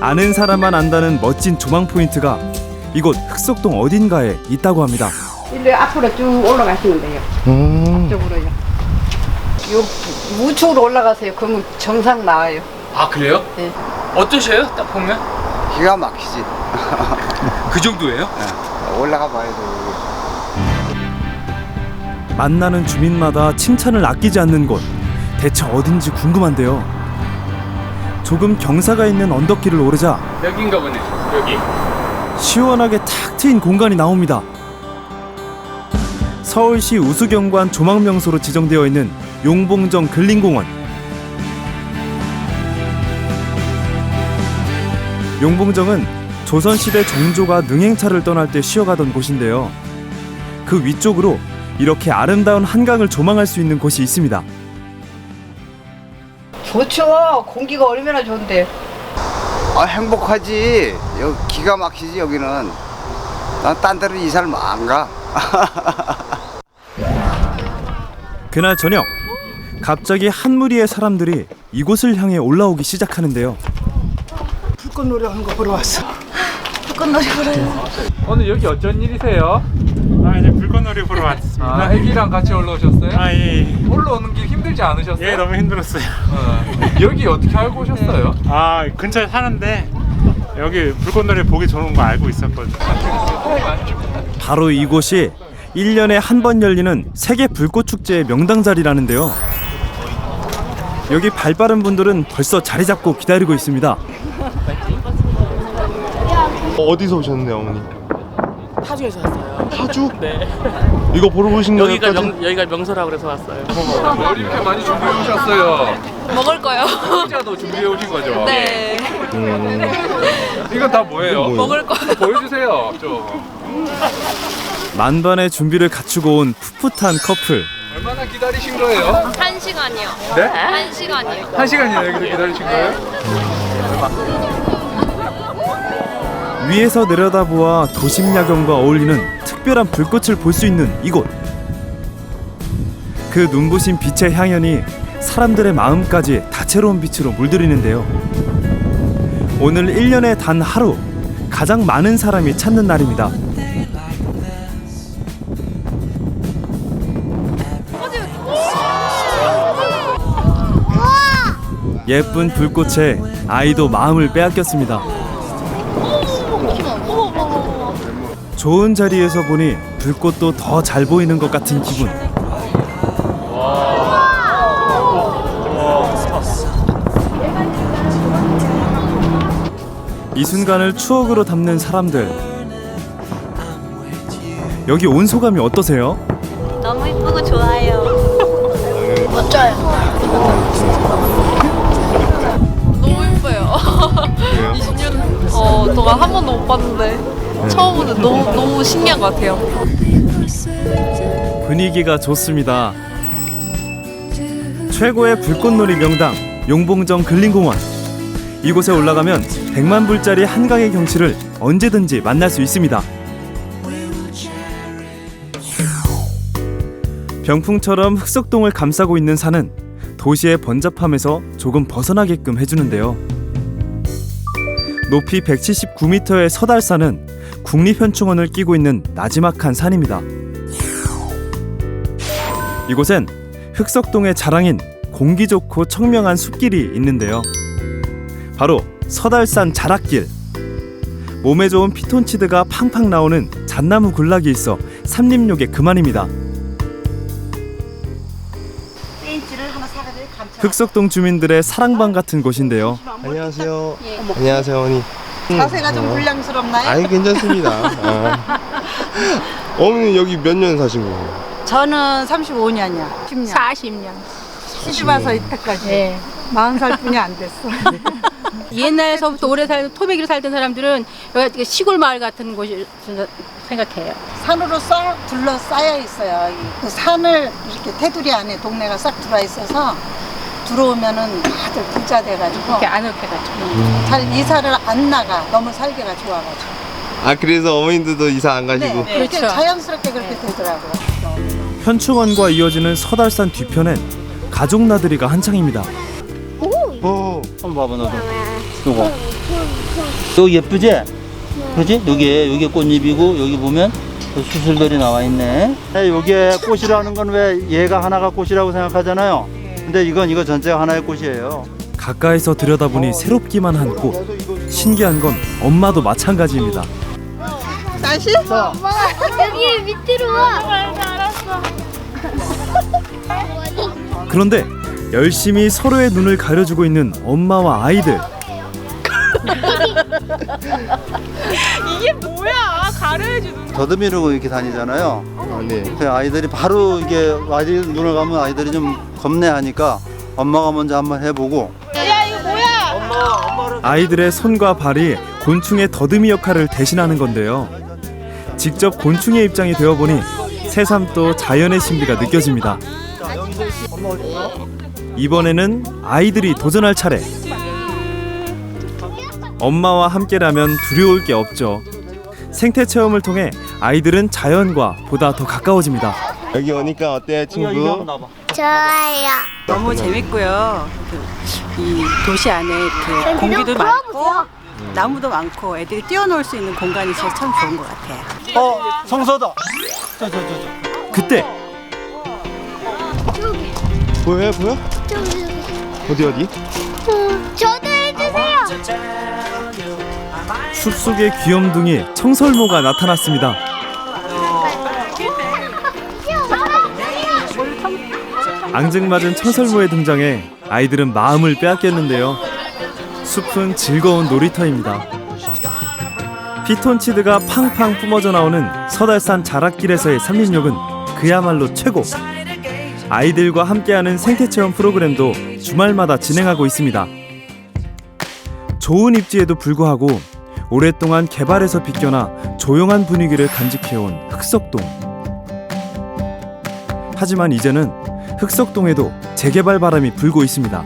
아는 사람만 안다는 멋진 조망 포인트가 이곳 흑석동 어딘가에 있다고 합니다. 일로 앞으로 쭉 올라가시면 돼요. 음. 쪽으로요. 요 우측으로 올라가세요. 그러면 정상 나와요. 아 그래요? 네. 어떠셔요? 딱 보면 기가 막히지. 그 정도예요? 올라가 봐야 돼. 만나는 주민마다 칭찬을 아끼지 않는 곳 대체 어딘지 궁금한데요. 조금 경사가 있는 언덕길을 오르자 여긴가 보네. 여기. 시원하게 탁 트인 공간이 나옵니다. 서울시 우수경관 조망명소로 지정되어 있는 용봉정 근린공원. 용봉정은 조선시대 종조가 능행차를 떠날 때 쉬어가던 곳인데요. 그 위쪽으로 이렇게 아름다운 한강을 조망할 수 있는 곳이 있습니다. 좋죠. 공기가 얼마나 좋은데. 아 행복하지. 여기 기가 막히지 여기는. 난 딴 데로 이사를 안 가. 그날 저녁 갑자기 한 무리의 사람들이 이곳을 향해 올라오기 시작하는데요. 오늘 여기 어쩐 일이세요? 아 불꽃놀이 보러 왔습니다. 아 애기랑 같이 올라오셨어요? 아 예. 예. 올라오는 길 힘들지 않으셨어요? 예 너무 힘들었어요. 어. 여기 어떻게 알고 오셨어요? 아 근처에 사는데 여기 불꽃놀이 보기 좋은 거 알고 있었거든요. 바로 이곳이 1년에 한 번 열리는 세계 불꽃 축제의 명당 자리라는데요. 여기 발 빠른 분들은 벌써 자리 잡고 기다리고 있습니다. 어디서 오셨는데요, 어머니? 파주에서 왔어요. 파주? 네. 이거 보러 오신 거예요? 여기가 명 여기가 명소라고 그래서 왔어요. 뭘 이렇게 많이 준비해 오셨어요? 먹을 거요. 피자도 준비해 오신 거죠? 네. 이건 다 뭐예요? 먹을 거. 보여주세요. 좀. 만반의 준비를 갖추고 온 풋풋한 커플. 얼마나 기다리신 거예요? 한 시간이요. 네? 한 시간이요. 한 시간이나 여기서 기다리신 거예요? 위에서 내려다보아 도심 야경과 어울리는 특별한 불꽃을 볼 수 있는 이곳. 그 눈부신 빛의 향연이 사람들의 마음까지 다채로운 빛으로 물들이는데요. 오늘 1년에 단 하루 가장 많은 사람이 찾는 날입니다. 예쁜 불꽃에 아이도 마음을 빼앗겼습니다. 좋은 자리에서 보니 불꽃도 더 잘 보이는 것 같은 기분. 이 순간을 추억으로 담는 사람들. 여기 온 소감이 어떠세요? 너무 이쁘고 좋아요. 너무 예뻐요. 20년 어, 동안 한 번도 못 봤는데 처음 보는 너무 너무 신기한 것 같아요. 분위기가 좋습니다. 최고의 불꽃놀이 명당 용봉정 근린공원. 이곳에 올라가면 100만 불짜리 한강의 경치를 언제든지 만날 수 있습니다. 병풍처럼 흑석동을 감싸고 있는 산은 도시의 번잡함에서 조금 벗어나게끔 해주는데요. 높이 179m의 서달산은 국립현충원을 끼고 있는 나지막한 산입니다. 이곳엔 흑석동의 자랑인 공기 좋고 청명한 숲길이 있는데요. 바로 서달산 자락길. 몸에 좋은 피톤치드가 팡팡 나오는 잣나무 군락이 있어 삼림욕의 그만입니다. 흑석동 주민들의 사랑방 같은 곳인데요. 안녕하세요. 안녕하세요, 어머니. 자세가 좀 불량스럽나요? 아이, 괜찮습니다. 아. 어머니 여기 몇 년 사신 거예요? 저는 35년이야. 10년. 40년. 시집 와서 이때까지. 네. 40살 뿐이 안 됐어. 옛날서부터 오래 살던 토백이로 살던 사람들은 여기 시골 마을 같은 곳이 생각해요. 산으로 싹 둘러싸여 있어요. 이그 산을 이렇게 테두리 안에 동네가 싹 들어와 있어서 들어오면은 다들 부자 돼가지고 이렇게 아늑해가지고. 잘 이사를 안 나가. 너무 살기가 좋아가지고. 아, 그래서 어머님들도 이사 안 가시고? 네, 그렇게 그렇죠. 자연스럽게 그렇게 되더라고요. 현충원과 이어지는 서달산 뒤편엔 가족 나들이가 한창입니다. 어, 한번 봐봐 너도. 요거. 또 예쁘지? 그지? 여기에 여기 꽃잎이고 여기 보면 또 수술들이 나와 있네. 네, 여기에 꽃이라는 건 왜 얘가 하나가 꽃이라고 생각하잖아요. 근데 이건 이거 전체가 하나의 꽃이에요. 가까이서 들여다보니 새롭기만 한 꽃. 신기한 건 엄마도 마찬가지입니다. 다시? 여기 밑으로 와. 알았어. 그런데 열심히 서로의 눈을 가려주고 있는 엄마와 아이들. 더듬이로 이렇게 다니잖아요. 아, 네. 그 아이들이 바로 이게 아이들 눈을 감으면 아이들이 좀 겁내하니까 엄마가 먼저 한번 해보고 아이들의 손과 발이 곤충의 더듬이 역할을 대신하는 건데요. 직접 곤충의 입장이 되어보니 새삼 또 자연의 신비가 느껴집니다. 이번에는 아이들이 도전할 차례. 엄마와 함께라면 두려울 게 없죠. 생태 체험을 통해 아이들은 자연과 보다 더 가까워집니다. 여기 오니까 어때 친구? 좋아요. 너무 재밌고요. 그, 이 도시 안에 이렇게 공기도 많고 나무도 많고 애들이 뛰어놀 수 있는 공간이 있어서 참 좋은 것 같아요. 어 성서다. 저 저 저 저. 그때 보여 보여? 어디 어디? 저도 해주세요. 숲속의 귀염둥이 청설모가 나타났습니다. 앙증맞은 청설모의 등장에 아이들은 마음을 빼앗겼는데요. 숲은 즐거운 놀이터입니다. 피톤치드가 팡팡 뿜어져 나오는 서달산 자락길에서의 산림욕은 그야말로 최고. 아이들과 함께하는 생태체험 프로그램도 주말마다 진행하고 있습니다. 좋은 입지에도 불구하고 오랫동안 개발에서 비껴나 조용한 분위기를 간직해온 흑석동. 하지만 이제는 흑석동에도 재개발 바람이 불고 있습니다.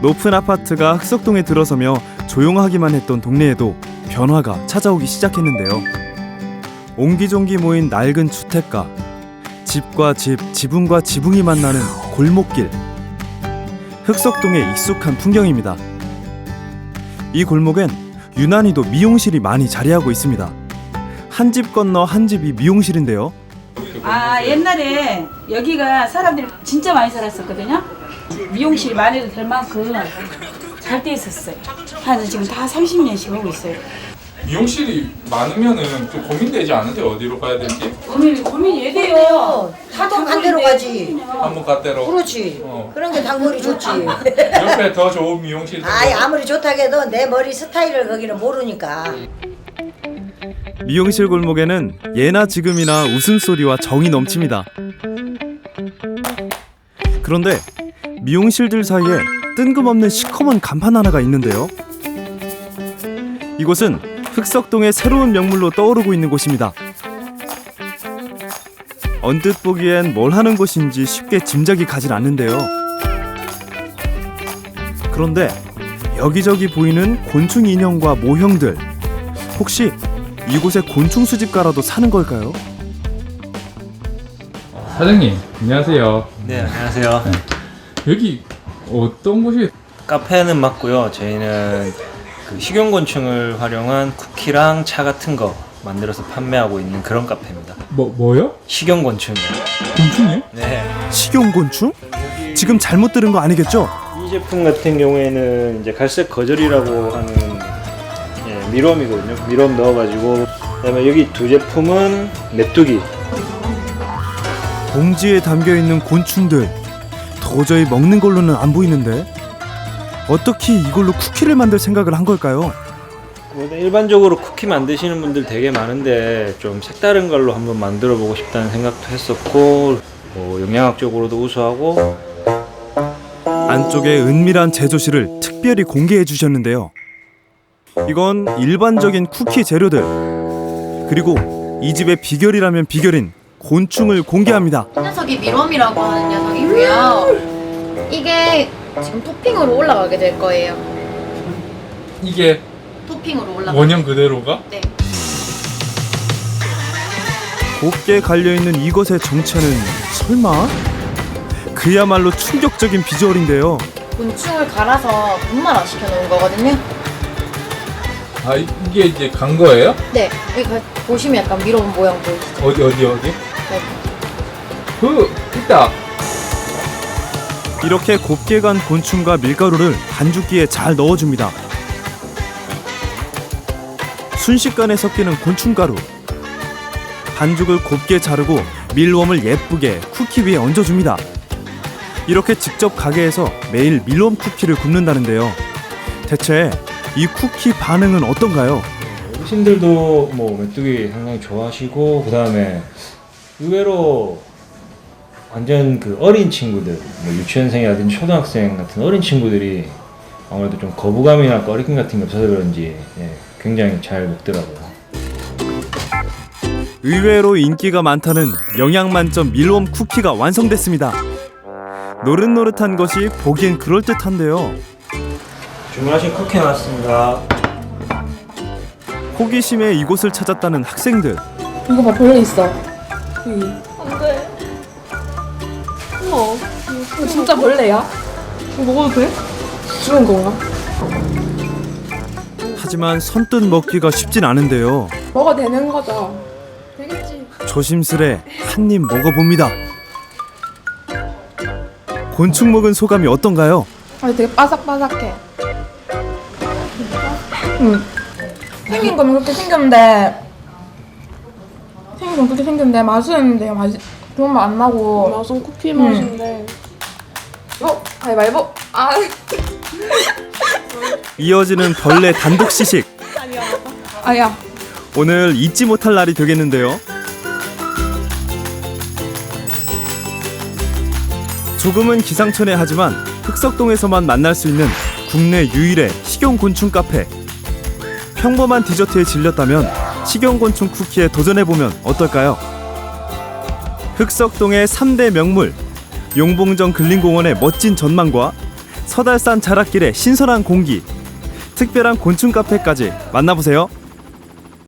높은 아파트가 흑석동에 들어서며 조용하기만 했던 동네에도 변화가 찾아오기 시작했는데요. 옹기종기 모인 낡은 주택가, 집과 집, 지붕과 지붕이 만나는 골목길. 흑석동의 익숙한 풍경입니다. 이 골목엔 유난히도 미용실이 많이 자리하고 있습니다. 한 집 건너 한 집이 미용실인데요. 아 옛날에 여기가 사람들이 진짜 많이 살았었거든요. 미용실이 많이 해도 될 만큼 잘 돼 있었어요. 한 지금 다 30년씩 하고 있어요. 미용실이 많으면은 좀 고민되지 않은데 어디로 가야 될지 고민 고민이 얘돼요. 다한 대로 가지. 한번 갔대로 그렇지. 어. 그런 게 당물이 좋지. 옆에 더 좋은 미용실 아이 아무리 좋다고 해도 내 머리 스타일을 거기는 모르니까. 미용실 골목에는 예나 지금이나 웃음소리와 정이 넘칩니다. 그런데 미용실들 사이에 뜬금없는 시커먼 간판 하나가 있는데요. 이곳은 흑석동의 새로운 명물로 떠오르고 있는 곳입니다. 언뜻 보기엔 뭘 하는 곳인지 쉽게 짐작이 가진 않는데요. 그런데 여기저기 보이는 곤충 인형과 모형들 혹시 이곳에 곤충 수집가라도 사는 걸까요? 사장님 안녕하세요 네, 안녕하세요. 여기 어떤 곳이 카페는 맞고요. 저희는 그 식용곤충을 활용한 쿠키랑 차 같은 거 만들어서 판매하고 있는 그런 카페입니다. 뭐 뭐요? 식용곤충이요. 곤충이요? 네. 식용곤충? 지금 잘못 들은 거 아니겠죠? 이 제품 같은 경우에는 이제 갈색 거절이라고 하는 예, 미럼이거든요. 미럼 넣어가지고 그다음에 여기 두 제품은 메뚜기. 봉지에 담겨 있는 곤충들 도저히 먹는 걸로는 안 보이는데 어떻게 이걸로 쿠키를 만들 생각을 한 걸까요? 뭐 일반적으로 쿠키 만드시는 분들 되게 많은데 좀 색다른 걸로 한번 만들어 보고 싶다는 생각도 했었고 뭐 영양학적으로도 우수하고 안쪽에 은밀한 제조실을 특별히 공개해 주셨는데요. 이건 일반적인 쿠키 재료들 그리고 이 집의 비결이라면 비결인 곤충을 공개합니다. 이 녀석이 미럼이라고 하는 녀석이고요. 이게 지금 토핑으로 올라가게 될 거예요. 이게 토핑으로 올라가. 원형 그대로가? 네. 곱게 갈려 있는 이것의 정체는 설마? 그야말로 충격적인 비주얼인데요. 곤충을 갈아서 분말화 시켜 놓은 거거든요. 아 이- 이게 이제 간 거예요? 네, 여기 가- 보시면 약간 미로운 모양 보이시죠? 어디 어디 어디? 네. 그 있다. 이렇게 곱게 간 곤충과 밀가루를 반죽기에 잘 넣어줍니다. 순식간에 섞이는 곤충가루. 반죽을 곱게 자르고 밀웜을 예쁘게 쿠키 위에 얹어줍니다. 이렇게 직접 가게에서 매일 밀웜 쿠키를 굽는다는데요. 대체 이 쿠키 반응은 어떤가요? 어르신들도 뭐 메뚜기 상당히 좋아하시고 그 다음에 의외로 완전 그 어린 친구들 뭐 유치원생이라든지 초등학생 같은 어린 친구들이 아무래도 좀 거부감이나 꺼리낌 같은 게 없어서 그런지 예, 굉장히 잘 먹더라고요. 의외로 인기가 많다는 영양 만점 밀웜 쿠키가 완성됐습니다. 노릇노릇한 것이 보기엔 그럴듯한데요. 주문하신 쿠키 나왔습니다. 호기심에 이곳을 찾았다는 학생들. 이거 봐, 벌레 있어. 여기. 안 돼. 어머, 이거 진짜 벌레야? 이거 먹어도 돼? 죽은 건가? 하지만 선뜻 먹기가 쉽진 않은데요. 먹어도 되는 거죠? 되겠지. 조심스레 한 입 먹어봅니다. 곤충 먹은 소감이 어떤가요? 아니, 되게 바삭바삭해. 응. 생긴 거는 그렇게 생겼는데 생긴 건 그렇게 생겼는데 맛은 되게 맛이 좋은 맛 안 나고 맛은 쿠키 맛인데 어? 가위바위보? 아 이어지는 벌레 단독 시식. 아야 오늘 잊지 못할 날이 되겠는데요. 조금은 기상천외하지만 흑석동에서만 만날 수 있는 국내 유일의 식용 곤충 카페. 평범한 디저트에 질렸다면 식용곤충 쿠키에 도전해보면 어떨까요? 흑석동의 3대 명물 용봉정 근린공원의 멋진 전망과 서달산 자락길의 신선한 공기 특별한 곤충 카페까지 만나보세요.